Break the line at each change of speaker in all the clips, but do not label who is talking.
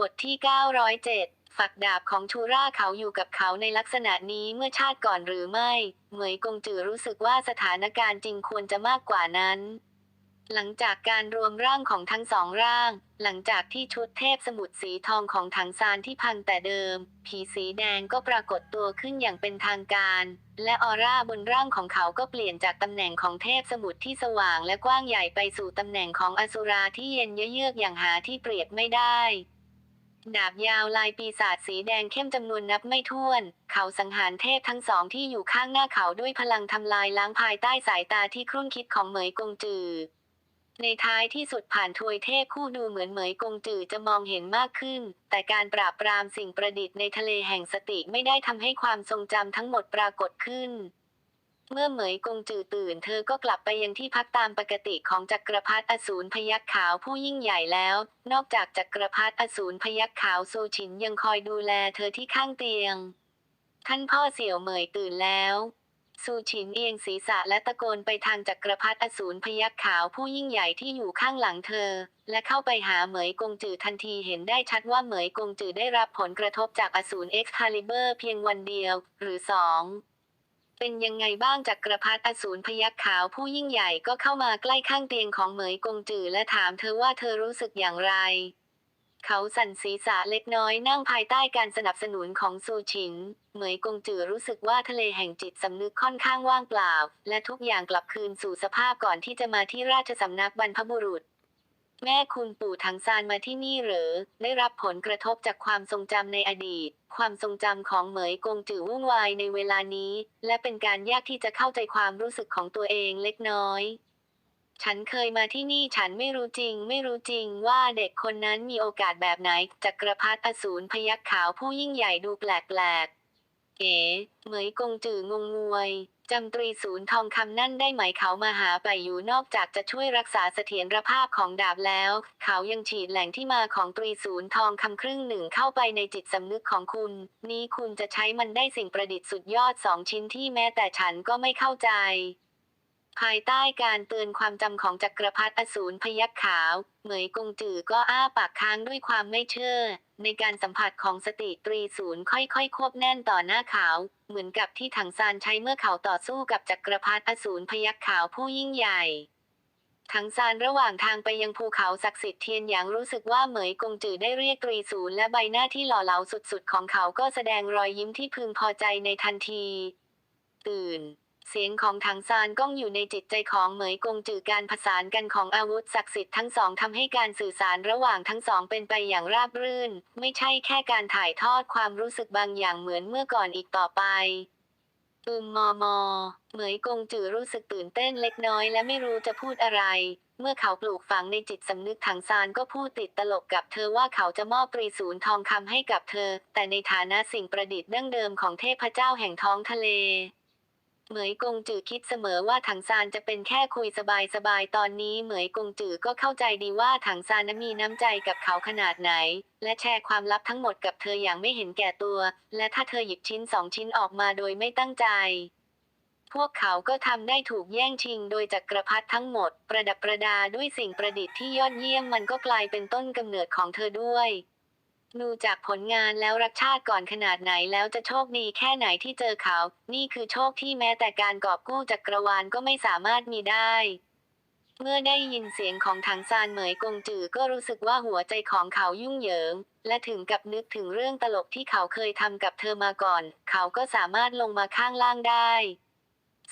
บทที่ 907 ฝักดาบของชูราเขาอยู่กับเขาในลักษณะนี้เมื่อชาติก่อนหรือไม่ เหมยกงจือรู้สึกว่าสถานการณ์จริงควรจะมากกว่านั้น หลังจากการรวมร่างของทั้งสองร่าง หลังจากที่ชุดเทพสมุทรสีทองของถังซานที่พังแต่เดิม ผีสีแดงก็ปรากฏตัวขึ้นอย่างเป็นทางการ และออร่าบนร่างของเขาก็เปลี่ยนจากตำแหน่งของเทพสมุทรที่สว่างและกว้างใหญ่ไปสู่ตำแหน่งของอสุราที่เย็นเยือกอย่างหาที่เปรียบไม่ได้ ดาบยาวลายปีศาจสีแดงเข้มจำนวนนับไม่ถ้วน เขาสังหารเทพทั้งสองที่อยู่ข้างหน้าเขาด้วยพลังทำลายล้างภายใต้สายตาที่ครุ่นคิดของเหมยกงจือ ในท้ายที่สุดผ่านทวยเทพคู่ดูเหมือนเหมยกงจือจะมองเห็นมากขึ้น แต่การปราบปรามสิ่งประดิษฐ์ในทะเลแห่งสติไม่ได้ทำให้ความทรงจำทั้งหมดปรากฏขึ้น เมื่อเหมยกงจือตื่นเธอก็กลับไปยังที่พักตามปกติของจักรพรรดิอสูรพยัคฆ์ขาวผู้ยิ่งใหญ่แล้ว นอกจากจักรพรรดิอสูรพยัคฆ์ขาวซูชินยังคอยดูแลเธอที่ข้างเตียง ท่านพ่อเสี่ยวเหมยตื่นแล้วซูชินเอียงศีรษะและตะโกนไปทางจักรพรรดิอสูรพยัคฆ์ขาวผู้ยิ่งใหญ่ที่อยู่ข้างหลังเธอ และเข้าไปหาเหมยกงจือทันทีเห็นได้ชัดว่าเหมยกงจือได้รับผลกระทบจากอสูรเอ็กซ์คาลิเบอร์เพียงวันเดียว หรือสอง เป็นยังไงบ้างจักรพรรดิอสูรพยัคฆ์ขาวผู้ยิ่งใหญ่ก็เข้ามาใกล้ข้างเตียงของเหมยกงจือและถามเธอว่าเธอรู้สึกอย่างไร เขาสั่นศีรษะเล็กน้อยนั่งภายใต้การสนับสนุนของซูชิน เหมยกงจือรู้สึกว่าทะเลแห่งจิตสำนึกค่อนข้างว่างเปล่า และทุกอย่างกลับคืนสู่สภาพก่อนที่จะมาที่ราชสำนักบรรพบุรุษ แม่คุณปู่ถังซานมาที่นี่หรือ ได้รับผลกระทบจากความทรงจำในอดีต ความทรงจำของเหมยกงจือวุ่นวายในเวลานี้ และเป็นการยากที่จะเข้าใจความรู้สึกของตัวเองเล็กน้อย ฉันเคยมาที่นี่ฉันไม่รู้จริง ไม่รู้จริงว่าเด็กคนนั้นมีโอกาสแบบไหนจักรพรรดิอสูรพยัคฆ์ขาวผู้ยิ่งใหญ่ดูแปลกๆเอ๋เหมยกงจืองงงวย จำตรีศูนย์ทองคำนั่นได้ไหมเขามาหาไปอยู่นอกจากจะช่วยรักษาเสถียรภาพของดาบแล้ว เขายังฉีดแหล่งที่มาของตรีศูนย์ทองคำครึ่งหนึ่งเข้าไปในจิตสำนึกของคุณ นี้คุณจะใช้มันได้สิ่งประดิษฐ์สุดยอดสองชิ้นที่แม้แต่ฉันก็ไม่เข้าใจ ภายใต้การเตือนความจำของจักรพรรดิอสูรพยัคฆ์ขาว เหมยกงจือก็อ้าปากค้างด้วยความไม่เชื่อ ในการสัมผัสของสติตรีศูนย์ค่อยๆ ควบแน่นต่อหน้าขาว เหมือนกับที่ถังซานใช้เมื่อเขาต่อสู้กับจักรพรรดิอสูรพยัคฆ์ขาวผู้ยิ่งใหญ่ถังซานระหว่างทางไปยังภูเขาศักดิ์สิทธิ์เทียนหยางรู้สึกว่าเหมยกงจือได้เรียกตรีศูนย์และใบหน้าที่หล่อเหลาสุดๆ ของเขาก็แสดงรอยยิ้มที่พึงพอใจในทันที ตื่น เสียงของถังซานก้องอยู่ในจิตใจของเหมยกงจือการผสานกันของอาวุธศักดิ์สิทธิ์ทั้งสองทำให้การสื่อสารระหว่างทั้งสองเป็นไปอย่างราบรื่น ไม่ใช่แค่การถ่ายทอดความรู้สึกบางอย่างเหมือนเมื่อก่อนอีกต่อไปอืมมอมอเหมยกงจือรู้สึกตื่นเต้นเล็กน้อยและไม่รู้จะพูดอะไร เมื่อเขาปลูกฝังในจิตสำนึกถังซานก็พูดติดตลกกับเธอว่าเขาจะมอบตรีศูนย์ทองคำให้กับเธอ แต่ในฐานะสิ่งประดิษฐ์ดั้งเดิมของเทพเจ้าแห่งท้องทะเล เหมยกงจือคิดเสมอว่าถังซานจะเป็นแค่คุยสบายๆ ตอนนี้เหมยกงจือก็เข้าใจดีว่าถังซานนั้นมีน้ำใจกับเขาขนาดไหน และแชร์ความลับทั้งหมดกับเธออย่างไม่เห็นแก่ตัว และถ้าเธอหยิบชิ้นสองชิ้นออกมาโดยไม่ตั้งใจ พวกเขาก็ทำได้ถูกแย่งชิงโดยจักรพรรดิทั้งหมด ประดับประดาด้วยสิ่งประดิษฐ์ที่ยอดเยี่ยมมันก็กลายเป็นต้นกำเนิดของเธอด้วย ดูจากผลงานแล้วรักชาติก่อนขนาดไหนแล้วจะโชคดีแค่ไหนที่เจอเขา นี่คือโชคที่แม้แต่การกอบกู้จักรวาลก็ไม่สามารถมีได้ เมื่อได้ยินเสียงของถังซานเหมยกงจือก็รู้สึกว่าหัวใจของเขายุ่งเหยิง และถึงกับนึกถึงเรื่องตลกที่เขาเคยทำกับเธอมาก่อน เขาก็สามารถลงมาข้างล่างได้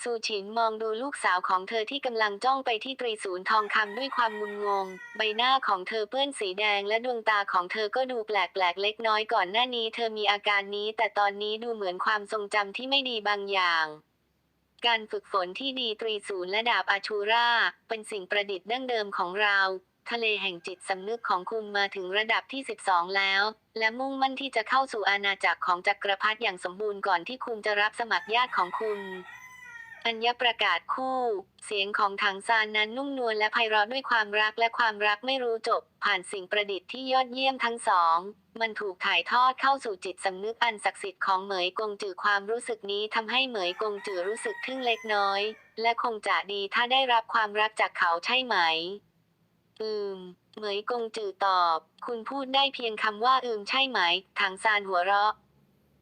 ซูชินมองดูลูกสาวของเธอที่กำลังจ้องไปที่ตรีศูนย์ทองคำด้วยความงุนงง ใบหน้าของเธอเปื้อนสีแดงและดวงตาของเธอก็ดูแปลกๆเล็กน้อยก่อนหน้านี้เธอมีอาการนี้ แต่ตอนนี้ดูเหมือนความทรงจำที่ไม่ดีบางอย่างการฝึกฝนที่ดีตรีศูนย์และดาบอาชูรา เป็นสิ่งประดิษฐ์ดั้งเดิมของเรา ทะเลแห่งจิตสำนึกของคุณมาถึงระดับที่ 12 แล้ว และมุ่งมั่นที่จะเข้าสู่อาณาจักรของจักรพรรดิอย่างสมบูรณ์ก่อนที่คุณจะรับสมัครญาติของคุณ อัญญประกาศคู่ เสียงของถังซานนั้นนุ่มนวลและไพเราะด้วยความรักและความรักไม่รู้จบ ผ่านสิ่งประดิษฐ์ที่ยอดเยี่ยมทั้งสอง มันถูกถ่ายทอดเข้าสู่จิตสำนึกอันศักดิ์สิทธิ์ของเหมยกงจือความรู้สึกนี้ทำให้เหมยกงจือรู้สึกทึ่งเล็กน้อย และคงจะดีถ้าได้รับความรักจากเขาใช่ไหม อืมเหมยกงจือตอบ คุณพูดได้เพียงคำว่าอืมใช่ไหมถังซานหัวเราะ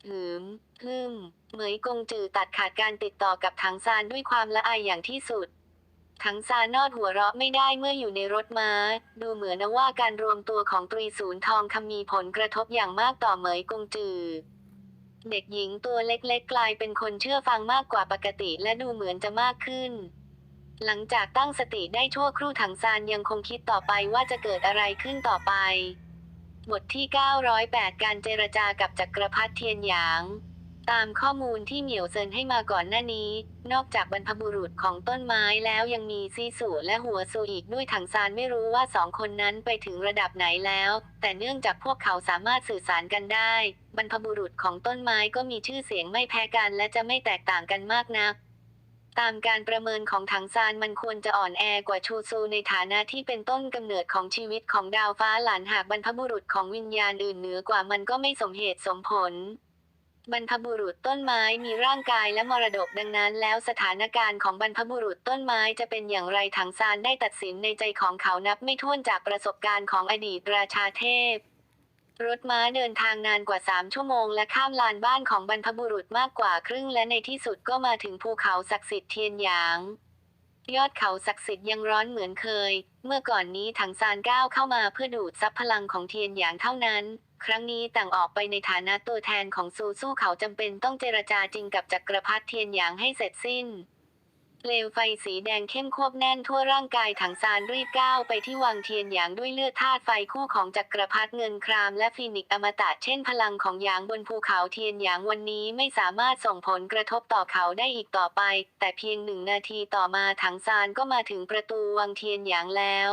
หืม ฮึมเหมยกงจือตัดขาดการติดต่อกับถังซานด้วยความละอายอย่างที่สุด ถังซานนอดหัวเราะไม่ได้เมื่ออยู่ในรถม้า ดูเหมือนว่าการรวมตัวของตรีศูนย์ทองคำมีผลกระทบอย่างมากต่อเหมยกงจือ เด็กหญิงตัวเล็กๆ กลายเป็นคนเชื่อฟังมากกว่าปกติและดูเหมือนจะมากขึ้นหลังจากตั้งสติได้ชั่วครู่ถังซานยังคงคิดต่อไปว่าจะเกิดอะไรขึ้นต่อไป บทที่ 908 การเจรจากับจักรพรรดิเทียนหยาง ตามข้อมูลที่เหมียวเซินให้มาก่อนหน้านี้ นอกจากบรรพบุรุษของต้นไม้แล้วยังมีซีสูและหัวซูอีกด้วยถังซานไม่รู้ว่าสองคนนั้นไปถึงระดับไหนแล้ว แต่เนื่องจากพวกเขาสามารถสื่อสารกันได้ บรรพบุรุษของต้นไม้ก็มีชื่อเสียงไม่แพ้กันและจะไม่แตกต่างกันมากนักตามการประเมินของถังซานมันควรจะอ่อนแอกว่าชูซูในฐานะที่เป็นต้นกำเนิดของชีวิตของดาวฟ้าหลานหากบรรพบุรุษของวิญญาณอื่นเหนือกว่ามันก็ไม่สมเหตุสมผล บรรพบุรุษต้นไม้มีร่างกายและมรดกดังนั้น แล้วสถานการณ์ของบรรพบุรุษต้นไม้จะเป็นอย่างไรถังซานได้ตัดสินในใจของเขานับไม่ถ้วนจากประสบการณ์ของอดีตราชาเทพ รถม้าเดินทางนานกว่าสามชั่วโมง และข้ามลานบ้านของบรรพบุรุษมากกว่าครึ่ง และในที่สุดก็มาถึงภูเขาศักดิ์สิทธิ์เทียนหยาง ยอดเขาศักดิ์สิทธิ์ยังร้อนเหมือนเคย เมื่อก่อนนี้ถังซานก้าวเข้ามาเพื่อดูดซับพลังของเทียนหยางเท่านั้น ครั้งนี้ต่างออกไปในฐานะตัวแทนของซูสู้เขาจำเป็นต้องเจรจาจริงกับจักรพรรดิเทียนหยางให้เสร็จสิ้นเปลวไฟสีแดงเข้มควบแน่นทั่วร่างกายถังซานรีบก้าวไปที่วังเทียนหยางด้วยเลือดธาตุไฟคู่ของจักรพรรดิเงินครามและฟีนิกอมตะเช่นพลังของหยางบนภูเขาเทียนหยางวันนี้ไม่สามารถส่งผลกระทบต่อเขาได้อีกต่อไป แต่เพียงหนึ่งนาทีต่อมาถังซานก็มาถึงประตูวังเทียนหยางแล้ว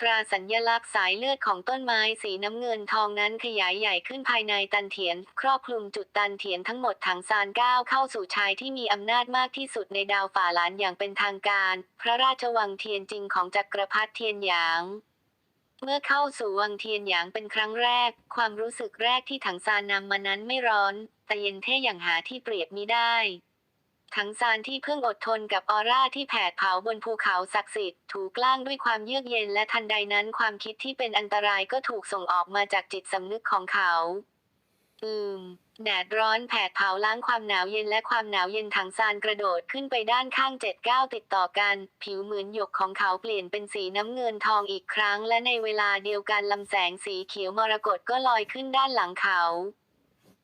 ตราสัญลักษณ์สายเลือดของต้นไม้สีน้ำเงินทองนั้นขยายใหญ่ขึ้นภายในตันเถียน ครอบคลุมจุดตันเถียนทั้งหมดถังซานก้าวเข้าสู่ชายที่มีอำนาจมากที่สุดในดาวฝ่าหลานอย่างเป็นทางการ พระราชวังเทียนจริงของจักรพรรดิเทียนหยางเมื่อเข้าสู่วังเทียนหยางเป็นครั้งแรก ความรู้สึกแรกที่ถังซานนำมานั้นไม่ร้อน แต่เย็นเท่อย่างหาที่เปรียบมิได้ ถังซานที่เพิ่งอดทนกับออร่าที่แผดเผาบนภูเขาศักดิ์สิทธิ์ถูกล่างด้วยความเยือกเย็นและทันใดนั้นความคิดที่เป็นอันตรายก็ถูกส่งออกมาจากจิตสำนึกของเขา อืม แดดร้อนแผดเผาล้างความหนาวเย็นและความหนาวเย็นถังซานกระโดดขึ้นไปด้านข้างเจ็ดก้าวติดต่อกัน ผิวเหมือนหยกของเขาเปลี่ยนเป็นสีน้ำเงินทองอีกครั้ง และในเวลาเดียวกันลำแสงสีเขียวมรกตก็ลอยขึ้นด้านหลังเขา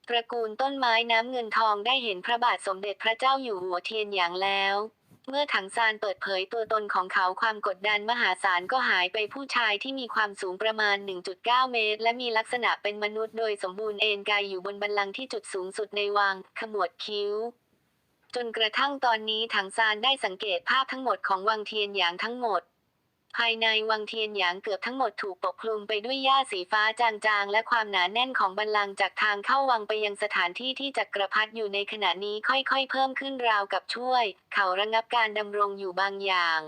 ตระกูลต้นไม้น้ำเงินทองได้เห็นพระบาทสมเด็จพระเจ้าอยู่หัวเทียนหยางแล้ว เมื่อถังซานเปิดเผยตัวตนของเขาความกดดันมหาศาลก็หายไปผู้ชายที่มีความสูงประมาณ 1.9 เมตร และมีลักษณะเป็นมนุษย์โดยสมบูรณ์เอนกายอยู่บนบัลลังที่จุดสูงสุดในวัง ขมวดคิ้ว จนกระทั่งตอนนี้ถังซานได้สังเกตภาพทั้งหมดของวังเทียนหยางทั้งหมด ภายในวังเทียนหยางเกือบทั้งหมดถูกปกคลุมไปด้วยหญ้าสีฟ้าจางๆ และความหนาแน่นของบัลลังจากทางเข้าวังไปยังสถานที่ที่จักรพรรดิอยู่ในขณะนี้ค่อยๆ เพิ่มขึ้นราวกับช่วย เขาระงับการดำรงอยู่บางอย่าง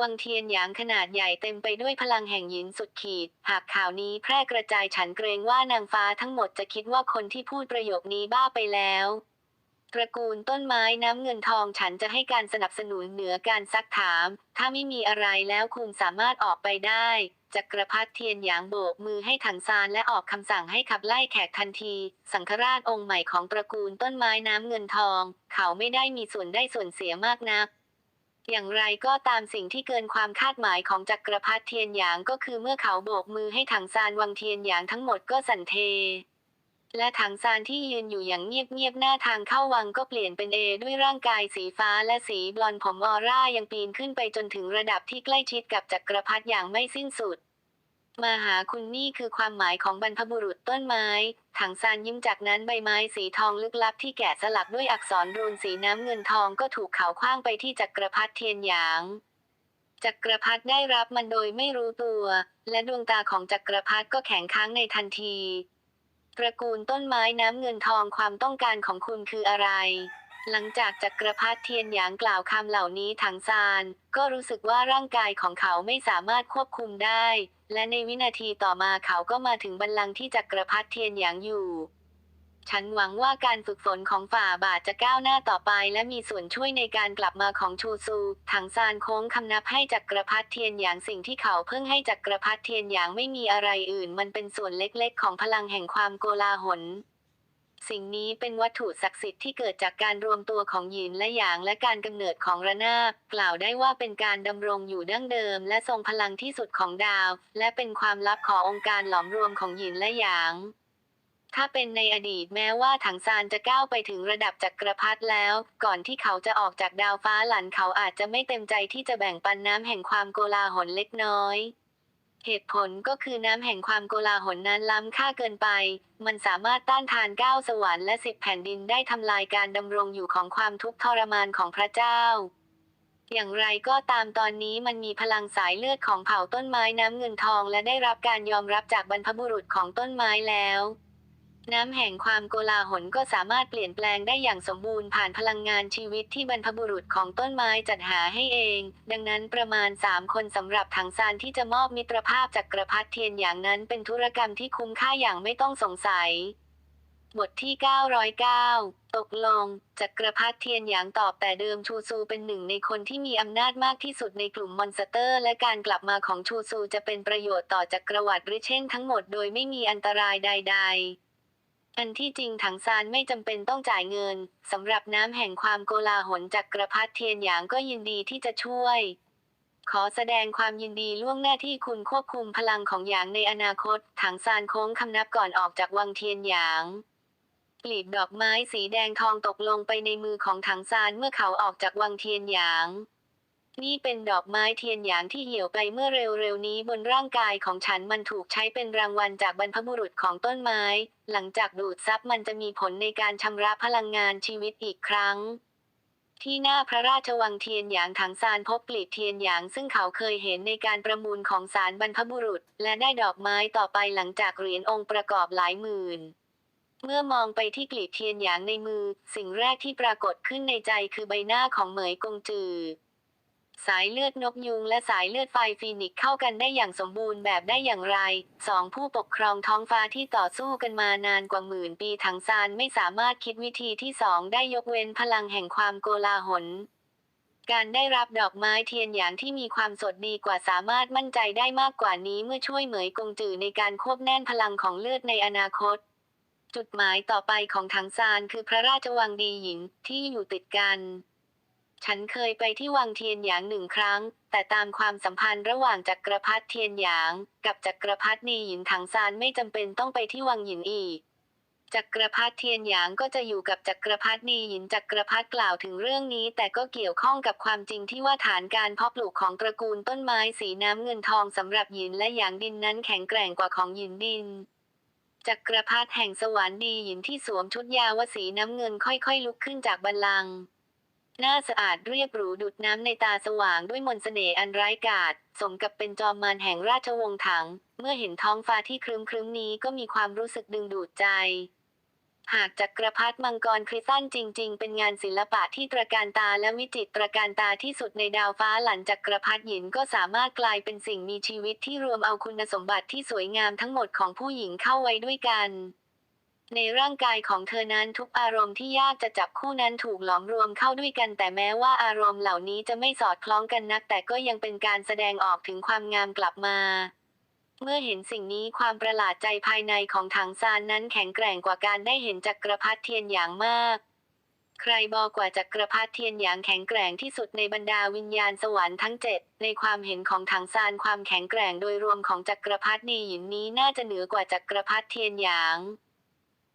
วังเทียนหยางขนาดใหญ่เต็มไปด้วยพลังแห่งหยินสุดขีด หากข่าวนี้แพร่กระจายฉันเกรงว่านางฟ้าทั้งหมดจะคิดว่าคนที่พูดประโยคนี้บ้าไปแล้ว ตระกูลต้นไม้น้ำเงินทองฉันจะให้การสนับสนุนเหนือการซักถาม ถ้าไม่มีอะไรแล้วคุณสามารถออกไปได้จักรพรรดิเทียนหยางโบกมือให้ถังซานและออกคำสั่งให้ขับไล่แขกทันที สังฆราชองค์ใหม่ของตระกูลต้นไม้น้ำเงินทอง เขาไม่ได้มีส่วนได้ส่วนเสียมากนักอย่างไรก็ตามสิ่งที่เกินความคาดหมายของจักรพรรดิเทียนหยางก็คือเมื่อเขาโบกมือให้ถังซานวังเทียนหยางทั้งหมดก็สั่นเท และถังซานที่ยืนอยู่อย่างเงียบๆหน้าทางเข้าวังก็เปลี่ยนเป็นเอด้วยร่างกายสีฟ้าและสีบลอนด์ผมออร่ายังปีนขึ้นไปจนถึงระดับที่ใกล้ชิดกับจักรพรรดิอย่างไม่สิ้นสุด มาหาคุณนี่คือความหมายของบรรพบุรุษต้นไม้ ถังซานยิ้มจากนั้นใบไม้สีทองลึกลับที่แกะสลักด้วยอักษรรูนสีน้ำเงินทองก็ถูกเขาคว้างไปที่จักรพรรดิเทียนหยางจักรพรรดิได้รับมันโดยไม่รู้ตัว และดวงตาของจักรพรรดิก็แข็งค้างในทันที ตระกูลต้นไม้น้ำเงินทองความต้องการของคุณคืออะไร หลังจากจักรพรรดิเทียนหยางกล่าวคำเหล่านี้ถังซาน ก็รู้สึกว่าร่างกายของเขาไม่สามารถควบคุมได้ และในวินาทีต่อมาเขาก็มาถึงบัลลังก์ที่จักรพรรดิเทียนหยางอยู่ ฉันหวังว่าการฝึกฝนของฝ่าบาทจะก้าวหน้าต่อไปและมีส่วนช่วยในการกลับมาของชูซู ถังซานโค้งคำนับให้จักรพรรดิเทียนหยางสิ่งที่เขาเพิ่งให้จักรพรรดิเทียนหยางไม่มีอะไรอื่น มันเป็นส่วนเล็กๆ ของพลังแห่งความโกลาหลสิ่งนี้เป็นวัตถุศักดิ์สิทธิ์ที่เกิดจากการรวมตัวของหยินและหยางและการกำเนิดของระนาบ กล่าวได้ว่าเป็นการดำรงอยู่ดั้งเดิม และทรงพลังที่สุดของดาว และเป็นความลับขององค์การหลอมรวมของหยินและหยาง ถ้าเป็นในอดีตแม้ว่าถังซานจะก้าวไปถึงระดับจักรพรรดิแล้ว ก่อนที่เขาจะออกจากดาวฟ้าหลันเขาอาจจะไม่เต็มใจที่จะแบ่งปันน้ำแห่งความโกลาหลเล็กน้อย เหตุผลก็คือน้ำแห่งความโกลาหลนั้นล้ำค่าเกินไป มันสามารถต้านทานก้าวสวรรค์และสิบแผ่นดินได้ทำลายการดำรงอยู่ของความทุกข์ทรมานของพระเจ้าอย่างไรก็ตามตอนนี้มันมีพลังสายเลือดของเผ่าต้นไม้น้ำเงินทองและได้รับการยอมรับจากบรรพบุรุษของต้นไม้แล้ว น้ำแห่งความโกลาหลก็สามารถเปลี่ยนแปลงได้อย่างสมบูรณ์ผ่านพลังงานชีวิตที่บรรพบุรุษของต้นไม้จัดหาให้เอง ดังนั้นประมาณ 3 คนสำหรับถังซานที่จะมอบมิตรภาพจักกรพรรดิเทียนอย่างนั้นเป็นธุรกรรมที่คุ้มค่าอย่างไม่ต้องสงสัย บทที่ 909 ตกลงจักรพรรดิเทียนหยางตอบแต่เดิมชูซูเป็นหนึ่งในคนที่มีอำนาจมากที่สุดในกลุ่มมอนสเตอร์ และการกลับมาของชูซูจะเป็นประโยชน์ต่อจักรวรรดิริเช่นทั้งหมดโดยไม่มีอันตรายใด ๆ อันที่จริงถังซานไม่จำเป็นต้องจ่ายเงินสำหรับน้ำแห่งความโกลาหลจักกระพรรดิเทียนหยางก็ยินดีที่จะช่วย ขอแสดงความยินดีล่วงหน้าที่คุณควบคุมพลังของหยางในอนาคต ถังซานโค้งคำนับก่อนออกจากวังเทียนหยางกลีบดอกไม้สีแดงทองตกลงไปในมือของถังซานเมื่อเขาออกจากวังเทียนหยาง นี่เป็นดอกไม้เทียนหยางที่เหี่ยวไปเมื่อเร็วๆนี้บนร่างกายของฉันมันถูกใช้เป็นรางวัลจากบรรพบุรุษของต้นไม้ หลังจากดูดซับมันจะมีผลในการชำระพลังงานชีวิตอีกครั้ง ที่หน้าพระราชวังเทียนหยางถังซานพบกลีบเทียนหยางซึ่งเขาเคยเห็นในการประมูลของศาลบรรพบุรุษ และได้ดอกไม้ต่อไปหลังจากเหรียญองค์ประกอบหลายหมื่นเมื่อมองไปที่กลีบเทียนหยางในมือ สิ่งแรกที่ปรากฏขึ้นในใจคือใบหน้าของเหมยกงจือ สายเลือดนกยุงและสายเลือดไฟฟีนิกเข้ากันได้อย่างสมบูรณ์แบบได้อย่างไรสองผู้ปกครองท้องฟ้าที่ต่อสู้กันมานานกว่าหมื่นปีถังซานไม่สามารถคิดวิธีที่สองได้ยกเว้นพลังแห่งความโกลาหลการได้รับดอกไม้เทียนหยางที่มีความสดดีกว่าสามารถมั่นใจได้มากกว่านี้เมื่อช่วยเหมยกงจือในการควบแน่นพลังของเลือดในอนาคต จุดหมายต่อไปของถังซานคือพระราชวังดีหญิงที่อยู่ติดกัน ฉันเคยไปที่วังเทียนหยางหนึ่งครั้ง แต่ตามความสัมพันธ์ระหว่างจักรพรรดิเทียนหยาง กับจักรพรรดินีหยินถังซานไม่จำเป็นต้องไปที่วังหยินอีก จักรพรรดิเทียนหยางก็จะอยู่กับจักรพรรดินีหยินจักรพรรดิกล่าวถึงเรื่องนี้ แต่ก็เกี่ยวข้องกับความจริงที่ว่าฐานการเพาะปลูกของตระกูลต้นไม้สีน้ำเงินทองสำหรับหยินและหยางดินนั้นแข็งแกร่งกว่าของหยินดินจักรพรรดิแห่งสวรรค์ดีหยินที่สวมชุดยาวสีน้ำเงินค่อยๆ ลุกขึ้นจากบัลลังก์ หน้าสะอาดเรียบหรูดุดน้ำในตาสว่างด้วยมนต์เสน่ห์อันร้ายกาจสมกับเป็นจอมมารแห่งราชวงศ์ถัง เมื่อเห็นท้องฟ้าที่ครึ้มครึ้มนี้ก็มีความรู้สึกดึงดูดใจ หากจักรพรรดิมังกรคริสตันจริง ๆ เป็นงานศิลปะที่ตระการตาและวิจิตรการตาที่สุดในดาวฟ้าหลันจักรพรรดิหญินก็สามารถกลายเป็นสิ่งมีชีวิตที่รวมเอาคุณสมบัติที่สวยงามทั้งหมดของผู้หญิงเข้าไว้ด้วยกัน ในร่างกายของเธอนั้นทุกอารมณ์ที่ยากจะจับคู่นั้นถูกหลอมรวมเข้าด้วยกัน แต่แม้ว่าอารมณ์เหล่านี้จะไม่สอดคล้องกันนัก แต่ก็ยังเป็นการแสดงออกถึงความงามกลับมา เมื่อเห็นสิ่งนี้ความประหลาดใจภายในของถังซานนั้นแข็งแกร่งกว่าการได้เห็นจักรพรรดิเทียนอย่างมาก ใครบอกกว่าจักรพรรดิเทียนหยางแข็งแกร่งที่สุดในบรรดาวิญญาณสวรรค์ทั้งเจ็ดในความเห็นของถังซานความแข็งแกร่งโดยรวมของจักรพรรดินีหยินนี้น่าจะเหนือกว่าจักรพรรดิเทียนหยาง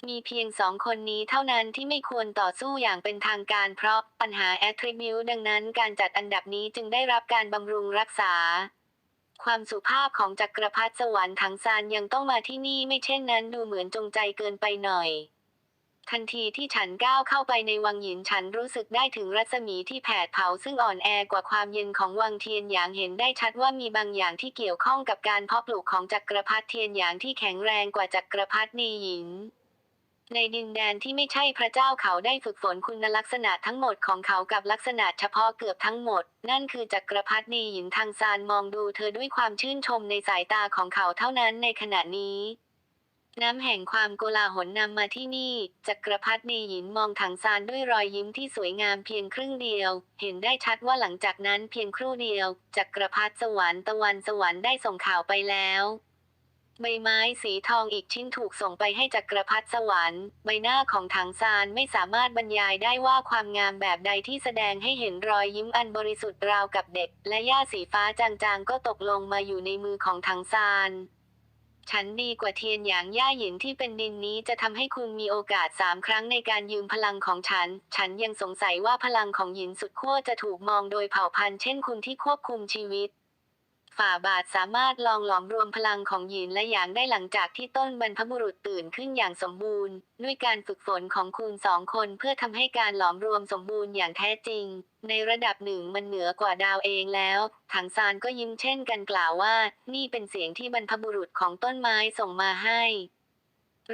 มีเพียงสองคนนี้เท่านั้นที่ไม่ควรต่อสู้อย่างเป็นทางการเพราะปัญหาแอทริบิวดังนั้นการจัดอันดับนี้จึงได้รับการบำรุงรักษา ความสุภาพของจักรพรรดิสวรรค์ถังซานยังต้องมาที่นี่ไม่เช่นนั้นดูเหมือนจงใจเกินไปหน่อย ทันทีที่ฉันก้าวเข้าไปในวังหยินฉันรู้สึกได้ถึงรัศมีที่แผดเผาซึ่งอ่อนแอกว่าความเย็นของวังเทียนหยางเห็นได้ชัดว่ามีบางอย่างที่เกี่ยวข้องกับการเพาะปลูกของจักรพรรดิเทียนหยางที่แข็งแรงกว่าจักรพรรดินีหยิน ในดินแดนที่ไม่ใช่พระเจ้าเขาได้ฝึกฝนคุณลักษณะทั้งหมดของเขากับลักษณะเฉพาะเกือบทั้งหมด นั่นคือจักรพรรดินีหยินทางซานมองดูเธอด้วยความชื่นชมในสายตาของเขาเท่านั้นในขณะนี้ น้ำแห่งความโกลาหลนำมาที่นี่ จักรพรรดิหยินมองถังซานด้วยรอยยิ้มที่สวยงามเพียงครึ่งเดียว เห็นได้ชัดว่าหลังจากนั้นเพียงครู่เดียว จักรพรรดิสวรรค์ตะวันสวรรค์ได้ส่งข่าวไปแล้ว ใบไม้สีทองอีกชิ้นถูกส่งไปให้จักรพรรดิสวรรค์ ใบหน้าของถังซานไม่สามารถบรรยายได้ว่าความงามแบบใดที่แสดงให้เห็นรอยยิ้มอันบริสุทธิ์ราวกับเด็ก และหญ้าสีฟ้าจางๆ ก็ตกลงมาอยู่ในมือของถังซานฉันดีกว่าเทียนหยางย่าหยินที่เป็นดินนี้จะทำให้คุณมีโอกาสสามครั้งในการยืมพลังของฉัน ฉันยังสงสัยว่าพลังของหยินสุดขั้วจะถูกมองโดยเผ่าพันธุ์เช่นคุณที่ควบคุมชีวิต ฝ่าบาทสามารถลองหลอมรวมพลังของหยินและหยางได้หลังจากที่ต้นบรรพบุรุษตื่นขึ้นอย่างสมบูรณ์ ด้วยการฝึกฝนของคุณสองคนเพื่อทำให้การหลอมรวมสมบูรณ์อย่างแท้จริง ในระดับหนึ่งมันเหนือกว่าดาวเองแล้ว ถังซานก็ยิ้มเช่นกันกล่าวว่า นี่เป็นเสียงที่บรรพบุรุษของต้นไม้ส่งมาให้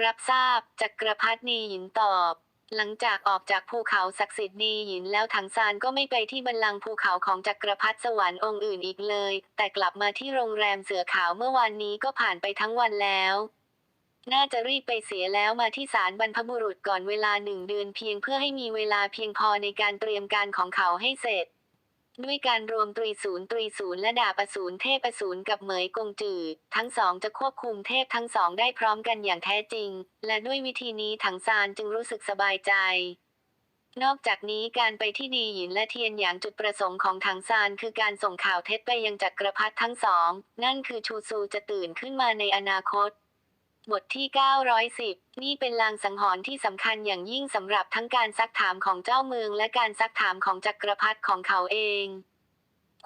รับทราบจักรพรรดินีหยินตอบ หลังจากออกจากภูเขาศักดิ์สิทธิ์นีหยินแล้วถังซานก็ไม่ไปที่บันลังภูเขาของจักรพรรดิสวรรค์องค์อื่นอีกเลย แต่กลับมาที่โรงแรมเสือขาวเมื่อวานนี้ก็ผ่านไปทั้งวันแล้ว น่าจะรีบไปเสียแล้วมาที่ศาลบรรพบุรุษก่อนเวลาหนึ่งเดือนเพียงเพื่อให้มีเวลาเพียงพอในการเตรียมการของเขาให้เสร็จ ด้วยการรวมตรีศูนย์ตรีศูนย์และดาบอสูรเทพอสูรกับเหมยกงจือทั้งสองจะควบคุมเทพทั้งสองได้พร้อมกันอย่างแท้จริง และด้วยวิธีนี้ถังซานจึงรู้สึกสบายใจ นอกจากนี้การไปที่ดีหยินและเทียนหยางจุดประสงค์ของถังซานคือการส่งข่าวเท็จไปยังจักรพรรดิทั้งสอง นั่นคือชูซูจะตื่นขึ้นมาในอนาคต บทที่ 910 นี่เป็นลางสังหรณ์ที่สำคัญอย่างยิ่งสำหรับทั้งการซักถามของเจ้าเมืองและการซักถามของจักรพรรดิของเขาเอง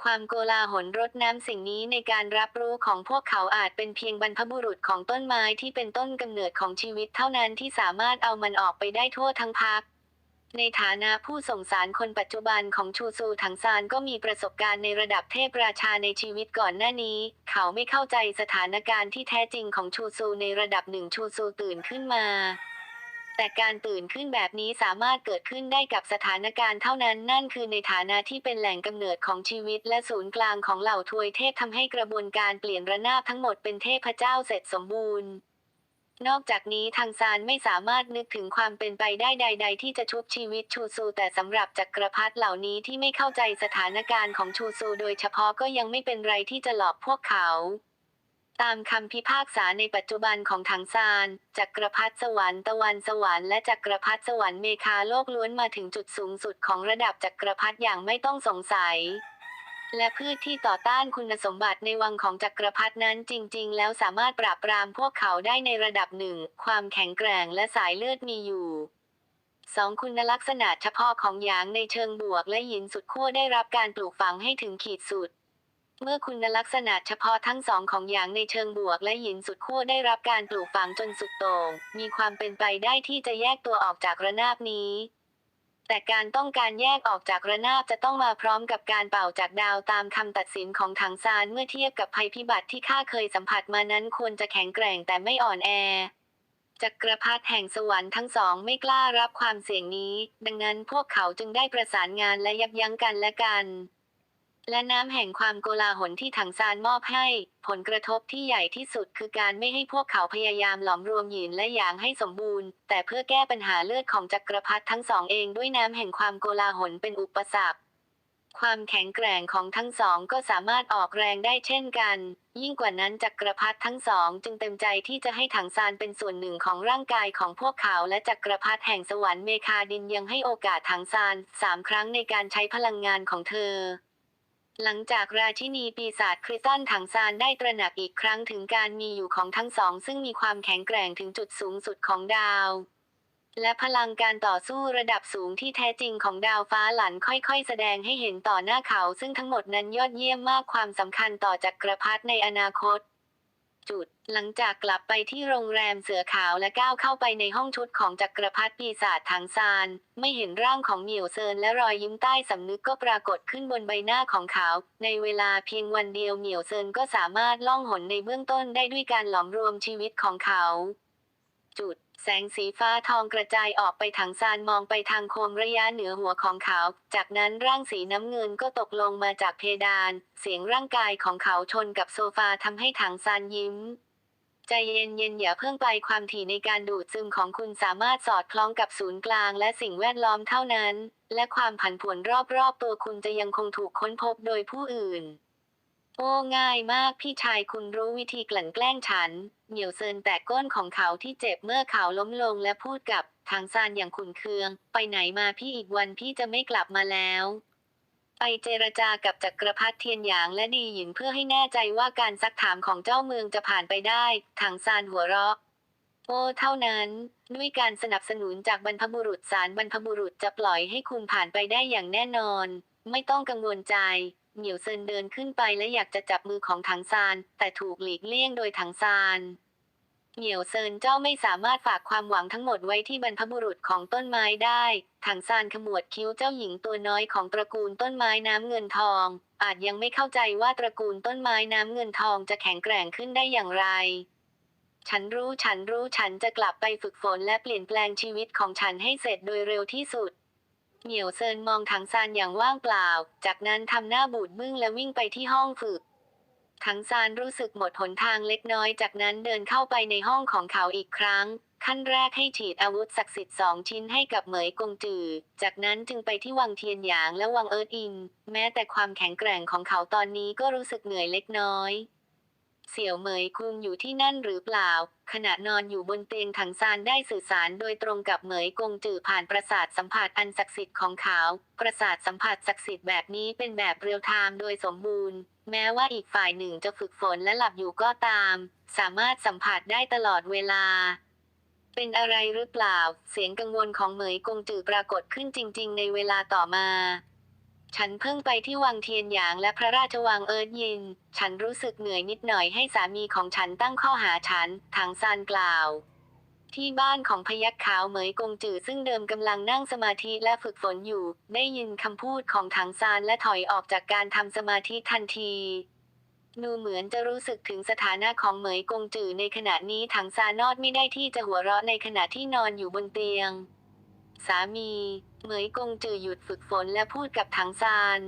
ความโกลาหลรดน้ำสิ่งนี้ในการรับรู้ของพวกเขาอาจเป็นเพียงบรรพบุรุษของต้นไม้ที่เป็นต้นกำเนิดของชีวิตเท่านั้นที่สามารถเอามันออกไปได้ทั่วทั้งพัก ในฐานะผู้ส่งสารคนปัจจุบันของชูซูถังซานก็มีประสบการณ์ในระดับเทพราชาในชีวิตก่อนหน้านี้ เขาไม่เข้าใจสถานการณ์ที่แท้จริงของชูซูในระดับหนึ่งชูซูตื่นขึ้นมาแต่การตื่นขึ้นแบบนี้สามารถเกิดขึ้นได้กับสถานการณ์เท่านั้นนั่นคือในฐานะที่เป็นแหล่งกำเนิดของชีวิตและศูนย์กลางของเหล่าทวยเทพทำให้กระบวนการเปลี่ยนระนาบทั้งหมดเป็นเทพเจ้าเสร็จสมบูรณ์ นอกจากนี้ทางซานไม่สามารถนึกถึงความเป็นไปได้ใด ๆ ที่จะชุบชีวิตชูซู แต่สำหรับจักรพรรดิเหล่านี้ที่ไม่เข้าใจสถานการณ์ของชูซู โดยเฉพาะก็ยังไม่เป็นไรที่จะหลอกพวกเขา ตามคำพิพากษาในปัจจุบันของถังซานจักรพรรดิสวรรค์ตะวันสวรรค์และจักรพรรดิสวรรค์เมคาโลกล้วนมาถึงจุดสูงสุดของระดับจักรพรรดิอย่างไม่ต้องสงสัย และพืชที่ต่อต้านคุณสมบัติในวังของจักรพรรดินั้นจริง ๆ แล้วสามารถปราบปรามพวกเขาได้ในระดับหนึ่ง ความแข็งแกร่งและสายเลือดมีอยู่สองคุณลักษณะเฉพาะของหยางในเชิงบวกและหยินสุดขั้วได้รับการปลูกฝังให้ถึงขีดสุด เมื่อคุณลักษณะเฉพาะทั้งสองของหยางในเชิงบวกและหยินสุดขั้วได้รับการปลูกฝังจนสุดโต่งมีความเป็นไปได้ที่จะแยกตัวออกจากระนาบนี้ แต่การต้องการแยกออกจากระนาบจะต้องมาพร้อมกับการเป่าจากดาวตามคำตัดสินของถังซานเมื่อเทียบกับภัยพิบัติที่ข้าเคยสัมผัสมานั้นควรจะแข็งแกร่งแต่ไม่อ่อนแอจักรพรรดิแห่งสวรรค์ทั้งสองไม่กล้ารับความเสี่ยงนี้ ดังนั้นพวกเขาจึงได้ประสานงานและยับยั้งกันและกัน และน้ำแห่งความโกลาหลที่ถังซานมอบให้ ผลกระทบที่ใหญ่ที่สุดคือการไม่ให้พวกเขาพยายามหลอมรวมหยินและหยางให้สมบูรณ์ แต่เพื่อแก้ปัญหาเลือดของจักรพรรดิทั้งสองเองด้วยน้ำแห่งความโกลาหลเป็นอุปสรรคความแข็งแกร่งของทั้งสองก็สามารถออกแรงได้เช่นกัน ยิ่งกว่านั้นจักรพรรดิทั้งสองจึงเต็มใจที่จะให้ถังซานเป็นส่วนหนึ่งของร่างกายของพวกเขาและจักรพรรดิแห่งสวรรค์เมคาดินยังให้โอกาสถังซานสามครั้งในการใช้พลังงานของเธอ หลังจากราชินีปีศาจคริสตันถังซานได้ตระหนักอีกครั้งถึงการมีอยู่ของทั้งสอง ซึ่งมีความแข็งแกร่งถึงจุดสูงสุดของดาว และพลังการต่อสู้ระดับสูงที่แท้จริงของดาวฟ้าหลันค่อยๆ แสดงให้เห็นต่อหน้าเขา ซึ่งทั้งหมดนั้นยอดเยี่ยมมากความสำคัญต่อจักรพรรดิในอนาคต จุด หลังจากกลับไปที่โรงแรมเสือขาวและก้าวเข้าไปในห้องชุดของจักรพรรดิปีศาจถังซาน ไม่เห็นร่างของเหมียวเซินและรอยยิ้มใต้สำนึกก็ปรากฏขึ้นบนใบหน้าของเขา ในเวลาเพียงวันเดียวเหมียวเซินก็สามารถล่องหนในเบื้องต้นได้ด้วยการหลอมรวมชีวิตของเขา จุด แสงสีฟ้าทองกระจายออกไปถังซานมองไปทางโคมระยะเหนือหัวของเขา จากนั้นร่างสีน้ำเงินก็ตกลงมาจากเพดาน เสียงร่างกายของเขาชนกับโซฟาทำให้ถังซานยิ้มใจเย็นๆอย่าเพิ่งไปความถี่ในการดูดซึมของคุณสามารถสอดคล้องกับศูนย์กลางและสิ่งแวดล้อมเท่านั้น และความผันผวนรอบๆตัวคุณจะยังคงถูกค้นพบโดยผู้อื่น โอ้ง่ายมากพี่ชายคุณรู้วิธีกลั่นแกล้งฉัน เหมียวเซินแตะก้นของเขาที่เจ็บเมื่อเขาล้มลงและพูดกับทางซานอย่างขุนเคือง ไปไหนมาพี่อีกวันพี่จะไม่กลับมาแล้ว ไปเจรจากับจักรพรรดิเทียนหยางและดีหยินเพื่อให้แน่ใจว่าการซักถามของเจ้าเมืองจะผ่านไปได้ทางซานหัวเราะโอ้เท่านั้น ด้วยการสนับสนุนจากบรรพบุรุษสารบรรพบุรุษจะปล่อยให้คุณผ่านไปได้อย่างแน่นอน ไม่ต้องกังวลใจ เหมียวเซินเดินขึ้นไปและอยากจะจับมือของถังซาน แต่ถูกหลีกเลี่ยงโดยถังซานเหมียวเซินเจ้าไม่สามารถฝากความหวังทั้งหมดไว้ที่บรรพบุรุษของต้นไม้ได้ ถังซานขมวดคิ้วเจ้าหญิงตัวน้อยของตระกูลต้นไม้น้ำเงินทอง อาจยังไม่เข้าใจว่าตระกูลต้นไม้น้ำเงินทองจะแข็งแกร่งขึ้นได้อย่างไร ฉันรู้ฉันรู้ฉันจะกลับไปฝึกฝนและเปลี่ยนแปลงชีวิตของฉันให้เสร็จโดยเร็วที่สุด เหมียวเซินมองถังซานอย่างว่างเปล่า จากนั้นทำหน้าบูดบึ้งและวิ่งไปที่ห้องฝึก ถังซานรู้สึกหมดหนทางเล็กน้อย จากนั้นเดินเข้าไปในห้องของเขาอีกครั้ง ขั้นแรกให้ฉีดอาวุธศักดิ์สิทธิ์สองชิ้นให้กับเหมยกงจือ จากนั้นจึงไปที่วังเทียนหยางและวังเอิร์ดอิน แม้แต่ความแข็งแกร่งของเขาตอนนี้ก็รู้สึกเหนื่อยเล็กน้อย เสี่ยวเหมยคุงอยู่ที่นั่นหรือเปล่า ขณะนอนอยู่บนเตียงถังซานได้สื่อสารโดยตรงกับเหมยกงจือผ่านประสาทสัมผัสอันศักดิ์สิทธิ์ของเขา ประสาทสัมผัสศักดิ์สิทธิ์แบบนี้เป็นแบบเรียลไทม์โดยสมบูรณ์ แม้ว่าอีกฝ่ายหนึ่งจะฝึกฝนและหลับอยู่ก็ตาม สามารถสัมผัสได้ตลอดเวลาเป็นอะไรหรือเปล่า เสียงกังวลของเหมยกงจือปรากฏขึ้นจริง ๆ ในเวลาต่อมา ฉันเพิ่งไปที่วังเทียนหยางและพระราชวังเอิร์ธยิน ฉันรู้สึกเหนื่อยนิดหน่อยให้สามีของฉันตั้งข้อหาฉัน ทางซานกล่าว ที่บ้านของพยัคฆ์ขาวเหมยกงจือซึ่งเดิมกำลังนั่งสมาธิและฝึกฝนอยู่ ได้ยินคำพูดของถังซานและถอยออกจากการทำสมาธิทันทีดูเหมือนจะรู้สึกถึงสถานะของเหมยกงจือในขณะนี้ถังซานอดไม่ได้ที่จะหัวเราะในขณะที่นอนอยู่บนเตียง สามี เหมยกงจือหยุดฝึกฝนและพูดกับถังซาน